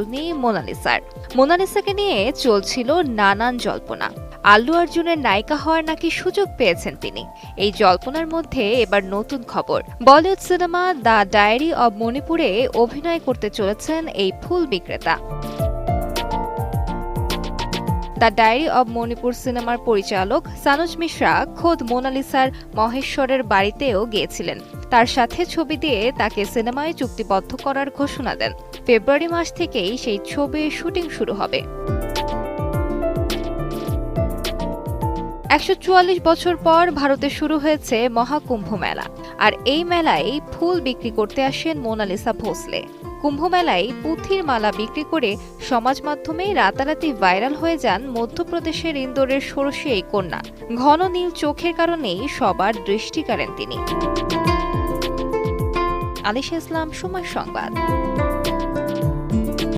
তরুণী মোনালিসার। মোনালিসাকে নিয়ে চলছিল নানান জল্পনা। আল্লু অর্জুনের নায়িকা হওয়ার নাকি সুযোগ পেয়েছেন তিনি। এই জল্পনার মধ্যে এবার নতুন খবর। Bollywood cinema the diary of মণিপুরে অভিনয় করতে চলেছেন এই ফুল বিক্রেতা। দ্য ডায়েরি অব মণিপুর সিনেমার পরিচালক সানুজ মিশ্রা খোদ মোনালিসার মহেশ্বরের বাড়িতেও গিয়েছিলেন। তার সাথে ছবি দিয়ে তাকে সিনেমায় চুক্তিবদ্ধ করার ঘোষণা দেন। ফেব্রুয়ারি মাস থেকেই সেই ছবির শুটিং শুরু হবে। একশো চুয়াল্লিশ বছর পর ভারতে শুরু হয়েছে মহাকুম্ভ মেলা। আর এই মেলায় ফুল বিক্রি করতে আসেন মোনালিসা ভোসলে। কুম্ভ মেলায় পুঁথির মালা বিক্রি করে সমাজ মাধ্যমে রাতারাতি ভাইরাল হয়ে যান মধ্যপ্রদেশের ইন্দোরের ষোড়শী এই কন্যা। ঘন নীল চোখের কারণেই সবার দৃষ্টি কাড়েন তিনি। আলিশা ইসলাম, সময় সংবাদ।